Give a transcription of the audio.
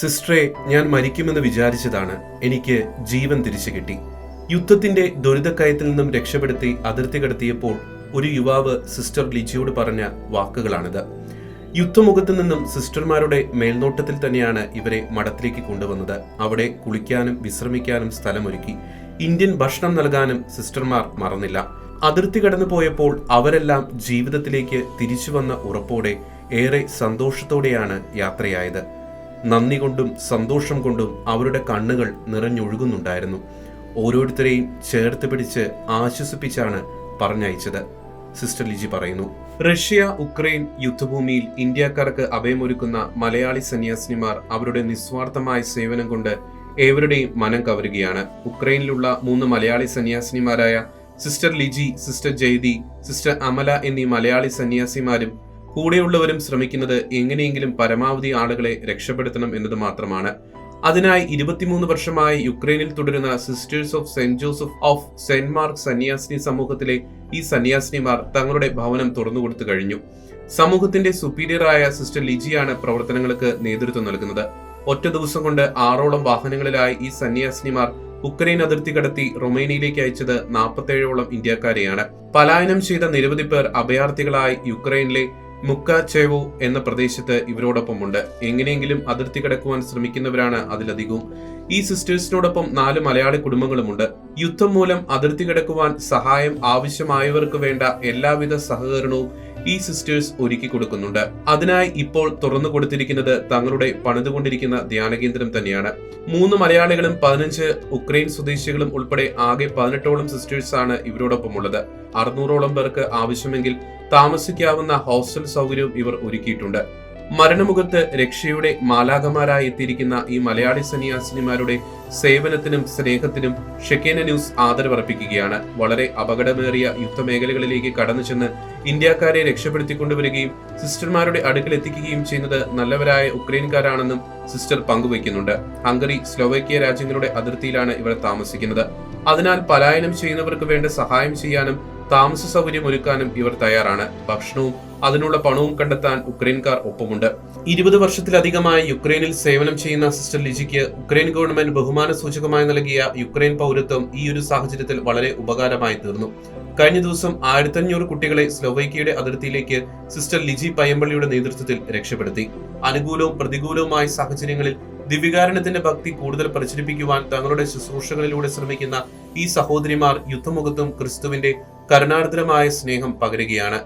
സിസ്റ്ററെ ഞാൻ മരിക്കുമെന്ന് വിചാരിച്ചതാണ് എനിക്ക് ജീവൻ തിരിച്ചു കിട്ടി. യുദ്ധത്തിന്റെ ദുരിതക്കയത്തിൽ നിന്നും രക്ഷപ്പെടുത്തി അതിർത്തി കടത്തിയപ്പോൾ ഒരു യുവാവ് സിസ്റ്റർ ലിജിയോട് പറഞ്ഞ വാക്കുകളാണിത്. യുദ്ധമുഖത്തു നിന്നും സിസ്റ്റർമാരുടെ മേൽനോട്ടത്തിൽ തന്നെയാണ് ഇവരെ മഠത്തിലേക്ക് കൊണ്ടുവന്നത്. അവിടെ കുളിക്കാനും വിശ്രമിക്കാനും സ്ഥലമൊരുക്കി. ഇന്ത്യൻ ഭക്ഷണം നൽകാനും സിസ്റ്റർമാർ മറന്നില്ല. അതിർത്തി കടന്നു പോയപ്പോൾ അവരെല്ലാം ജീവിതത്തിലേക്ക് തിരിച്ചു വന്ന ഉറപ്പോടെ ഏറെ സന്തോഷത്തോടെയാണ് യാത്രയായത്. നന്ദി കൊണ്ടും സന്തോഷം കൊണ്ടും അവരുടെ കണ്ണുകൾ നിറഞ്ഞൊഴുകുന്നുണ്ടായിരുന്നു. ഓരോരുത്തരെയും ചേർത്ത് പിടിച്ച് ആശ്വസിപ്പിച്ചാണ് പറഞ്ഞയച്ചത്. സിസ്റ്റർ ലിജി പറയുന്നു റഷ്യ ഉക്രൈൻ യുദ്ധഭൂമിയിൽ ഇന്ത്യക്കാർക്ക് അഭയമൊരുക്കുന്ന മലയാളി സന്യാസിനിമാർ അവരുടെ നിസ്വാർത്ഥമായ സേവനം കൊണ്ട് ഏവരുടെയും മനം കവരുകയാണ്. ഉക്രൈനിലുള്ള മൂന്ന് Malayali സന്യാസിനിമാരായ sister Liji sister Jaythi sister Amala എന്നീ മലയാളി സന്യാസിമാരും കൂടെയുള്ളവരും ശ്രമിക്കുന്നത് എങ്ങനെയെങ്കിലും പരമാവധി ആളുകളെ രക്ഷപ്പെടുത്തണം എന്നത് മാത്രമാണ്. അതിനായി ഇരുപത്തിമൂന്ന് വർഷമായി യുക്രൈനിൽ തുടരുന്ന sisters of saint Joseph of saint Mark സന്യാസിനി സമൂഹത്തിലെ ഈ സന്യാസിനിമാർ തങ്ങളുടെ ഭവനം തുറന്നുകൊടുത്തു കഴിഞ്ഞു. സമൂഹത്തിന്റെ സുപ്പീരിയറായ സിസ്റ്റർ ലിജിയാണ് പ്രവർത്തനങ്ങൾക്ക് നേതൃത്വം നൽകുന്നത്. ഒറ്റ ദിവസം കൊണ്ട് ആറോളം വാഹനങ്ങളിലായി ഈ സന്യാസിനിമാർ ഉക്രൈൻ അതിർത്തി കടത്തി റൊമേനിയയിലേക്ക് അയച്ചത് നാൽപ്പത്തേഴോളം ഇന്ത്യക്കാരെയാണ്. പലായനം ചെയ്ത നിരവധി പേർ അഭയാർത്ഥികളായി യുക്രൈനിലെ മുക്കാച്ചേവോ എന്ന പ്രദേശത്ത് ഇവരോടൊപ്പമുണ്ട്. എങ്ങനെയെങ്കിലും അതിർത്തി കടക്കുവാൻ ശ്രമിക്കുന്നവരാണ് അതിലധികവും. ഈ സിസ്റ്റേഴ്സിനോടൊപ്പം നാല് മലയാളി കുടുംബങ്ങളുമുണ്ട്. യുദ്ധം മൂലം അതിർത്തി കിടക്കുവാൻ സഹായം ആവശ്യമായവർക്ക് വേണ്ട എല്ലാവിധ സഹകരണവും ഈ സിസ്റ്റേഴ്സ് ഒരുക്കി കൊടുക്കുന്നുണ്ട്. അതിനായി ഇപ്പോൾ തുറന്നു കൊടുത്തിരിക്കുന്നത് തങ്ങളുടെ പണിതുകൊണ്ടിരിക്കുന്ന ധ്യാനകേന്ദ്രം തന്നെയാണ്. മൂന്ന് മലയാളികളും പതിനഞ്ച് ഉക്രൈൻ സ്വദേശികളും ഉൾപ്പെടെ ആകെ പതിനെട്ടോളം സിസ്റ്റേഴ്സ് ആണ് ഇവരോടൊപ്പം ഉള്ളത് അറുന്നൂറോളം പേർക്ക് ആവശ്യമെങ്കിൽ താമസിക്കാവുന്ന ഹോസ്റ്റൽ സൗകര്യവും ഇവർ ഒരുക്കിയിട്ടുണ്ട്. മരണമുഖത്ത് രക്ഷയുടെ മാലാകമാരായി എത്തിയിരിക്കുന്ന ഈ മലയാളി സന്യാസിനിമാരുടെ സേവനത്തിനും സ്നേഹത്തിനും ഷെക്കേന ന്യൂസ് ആദരവർപ്പിക്കുകയാണ്. വളരെ അപകടമേറിയ യുദ്ധമേഖലകളിലേക്ക് കടന്നു ചെന്ന് ഇന്ത്യക്കാരെ രക്ഷപ്പെടുത്തിക്കൊണ്ടുവരികയും സിസ്റ്റർമാരുടെ അടുക്കൽ എത്തിക്കുകയും ചെയ്യുന്നത് നല്ലവരായ ഉക്രൈൻകാരാണെന്നും സിസ്റ്റർ പങ്കുവയ്ക്കുന്നുണ്ട്. ഹംഗറി സ്ലോവേക്കിയ രാജ്യങ്ങളുടെ അതിർത്തിയിലാണ് ഇവർ താമസിക്കുന്നത്. അതിനാൽ പലായനം ചെയ്യുന്നവർക്ക് വേണ്ട സഹായം ചെയ്യാനും താമസ സൗകര്യം ഒരുക്കാനും ഇവർ തയ്യാറാണ്. ഭക്ഷണവും അതിനുള്ള പണവും കണ്ടെത്താൻ ഉക്രൈൻകാർ ഒപ്പമുണ്ട്. ഇരുപത് വർഷത്തിലധികമായി യുക്രൈനിൽ സേവനം ചെയ്യുന്ന സിസ്റ്റർ ലിജിക്ക് ഉക്രൈൻ ഗവൺമെന്റ് ബഹുമാന സൂചകമായി നൽകിയ യുക്രൈൻ പൗരത്വം ഈ ഒരു സാഹചര്യത്തിൽ വളരെ ഉപകാരമായി തീർന്നു. കഴിഞ്ഞ ദിവസം ആയിരത്തഞ്ഞൂറ് കുട്ടികളെ സ്ലോവൈക്കിയയുടെ അതിർത്തിയിലേക്ക് സിസ്റ്റർ ലിജി പയ്യമ്പള്ളിയുടെ നേതൃത്വത്തിൽ രക്ഷപ്പെടുത്തി. അനുകൂലവും പ്രതികൂലവുമായ സാഹചര്യങ്ങളിൽ ദിവ്യകാരണത്തിന്റെ ഭക്തി കൂടുതൽ പ്രചരിപ്പിക്കുവാൻ തങ്ങളുടെ ശുശ്രൂഷകളിലൂടെ ശ്രമിക്കുന്ന ഈ സഹോദരിമാർ യുദ്ധമുഖത്തും ക്രിസ്തുവിന്റെ കരുണാർദ്രമായ സ്നേഹം പകരുകയാണ്.